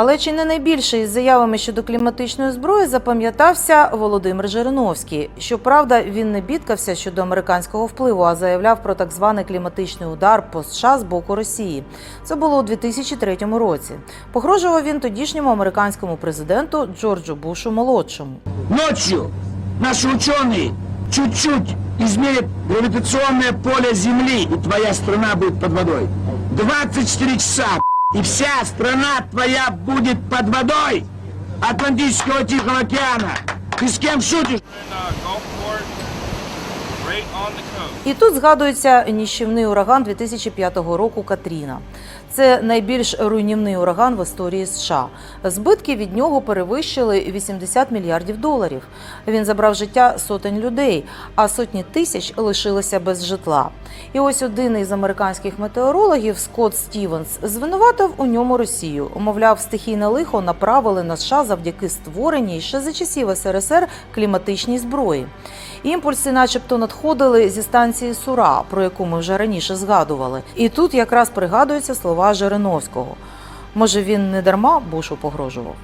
Але чи не найбільше із заявами щодо кліматичної зброї запам'ятався Володимир Жириновський. Щоправда, він не бідкався щодо американського впливу, а заявляв про так званий кліматичний удар по США з боку Росії. Це було у 2003 році. Погрожував він тодішньому американському президенту Джорджу Бушу молодшому. Ночью наши ученые чуть-чуть измерят гравитационное поле Земли, и твоя страна будет под водой. 24 часа, и вся страна твоя будет под водой Атлантического Тихого океана. Ты с кем шутишь? І тут згадується ніщівний ураган 2005 року Катріна. Це найбільш руйнівний ураган в історії США. Збитки від нього перевищили 80 мільярдів доларів. Він забрав життя сотень людей, а сотні тисяч лишилися без житла. І ось один із американських метеорологів Скотт Стівенс звинуватив у ньому Росію. Мовляв, стихійне лихо направили на США завдяки створеній ще за часів СРСР кліматичній зброї. Імпульси, начебто, надходили зі станції Сура, про яку ми вже раніше згадували. І тут якраз пригадуються слова Жириновського. Може, він не дарма Бушу погрожував?